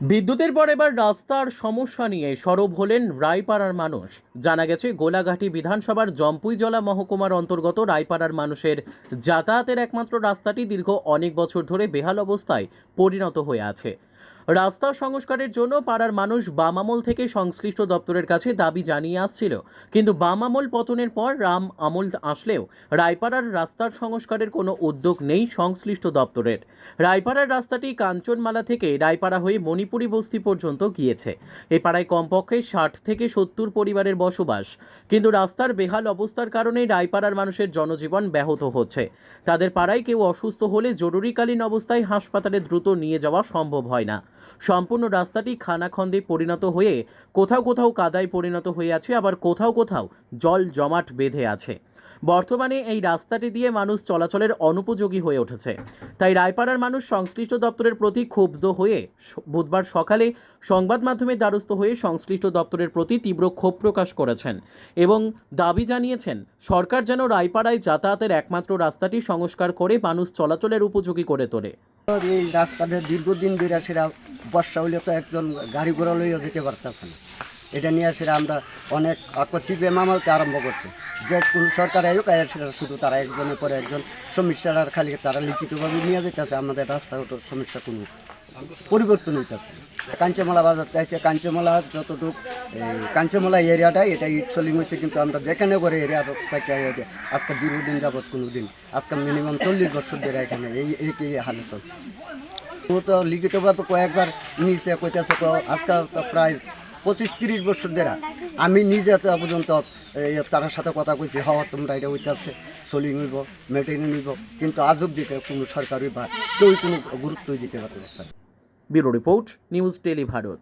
বিদ্যুতের পর এবার রাস্তার সমস্যা নিয়ে সরব হলেন রায়পাড়ার মানুষ। জানা গেছে, গোলাঘাটি বিধানসভার জম্পুইজলা মহকুমার অন্তর্গত রায়পাড়ার মানুষের যাতায়াতের একমাত্র রাস্তাটি দীর্ঘ অনেক বছর ধরে বেহাল অবস্থায় পরিণত হয়ে আছে। রাস্তা সংস্কারের জন্য পাড়ার মানুষ বামামল থেকে সংশ্লিষ্ট দপ্তরের কাছে দাবি জানিয়ে আসছিল। কিন্তু বামামল পতনের পর রাম আমল আসলেও রায়পাড়ার রাস্তার সংস্কারের কোনো উদ্যোগ নেই সংশ্লিষ্ট দপ্তরের। রায়পাড়ার রাস্তাটি কাঞ্চনমালা থেকে রায়পাড়া হয়ে মণিপুরি বস্তি পর্যন্ত গিয়েছে। এ পাড়ায় কমপক্ষে ষাট থেকে সত্তর পরিবারের বসবাস। কিন্তু রাস্তার বেহাল অবস্থার কারণে রায়পাড়ার মানুষের জনজীবন ব্যাহত হচ্ছে। তাদের পাড়ায় কেউ অসুস্থ হলে জরুরিকালীন অবস্থায় হাসপাতালে দ্রুত নিয়ে যাওয়া সম্ভব হয় না। সম্পূর্ণ রাস্তাটি খানাখন্দে পরিণত হয়ে কোথাও কোথাও কাদায় পরিণত হয়ে আছে, আবার কোথাও কোথাও জল জমাট বেঁধে আছে। বর্তমানে এই রাস্তাটি দিয়ে মানুষ চলাচলের অনুপযোগী হয়ে উঠেছে। তাই রায়পাড়ার মানুষ সংশ্লিষ্ট দপ্তরের প্রতি ক্ষুব্ধ হয়ে বুধবার সকালে সংবাদ মাধ্যমের দ্বারস্থ হয়ে সংশ্লিষ্ট দপ্তরের প্রতি তীব্র ক্ষোভ প্রকাশ করেছেন এবং দাবি জানিয়েছেন, সরকার যেন রায়পাড়ায় যাতায়াতের একমাত্র রাস্তাটি সংস্কার করে মানুষ চলাচলের উপযোগী করে তোলে। এই রাস্তাটা দীর্ঘদিন ধরে সেটা বর্ষা হলে তো একজন গাড়ি ঘোড়া লইয়া যেতে পারতেছে না। এটা নিয়ে সেটা আমরা অনেক চিপে মামালতে আরম্ভ করছে। যে কোনো সরকার আয়োগ আয় সেটা শুধু তারা একজনের পরে একজন। সমস্যার খালি তারা লিখিতভাবে নিয়ে যেতেছে আমাদের রাস্তাঘাটের সমস্যা কোনো। পরিবর্তন হইতেছে কাঞ্চমালা বাজার চাইছে কাঞ্চমালা যতটুকু কাঞ্চমালা এরিয়াটা এটা ইটসলিং হয়েছে কিন্তু আমরা যেখানে করে এরিয়া থেকে আজকে দীর্ঘদিন যাবৎ কোনো দিন আজকে মিনিমাম চল্লিশ বছর ধরে এখানে এই এই হালে চলছে তো লিখিতভাবে কয়েকবার নিচে কইতেছে তো আজকে প্রায় পঁচিশ তিরিশ বছর ধরে আমি নিজে পর্যন্ত তার সাথে কথা কইছি, হওয়া তোমরা এটা হইতেছে চলি নিব মেটেনে নিব কিন্তু আজ অব্দি কোনো সরকারি বা কেউ কোনো গুরুত্বই দিতে পারতেছে না। Bureau report news tele Bharat.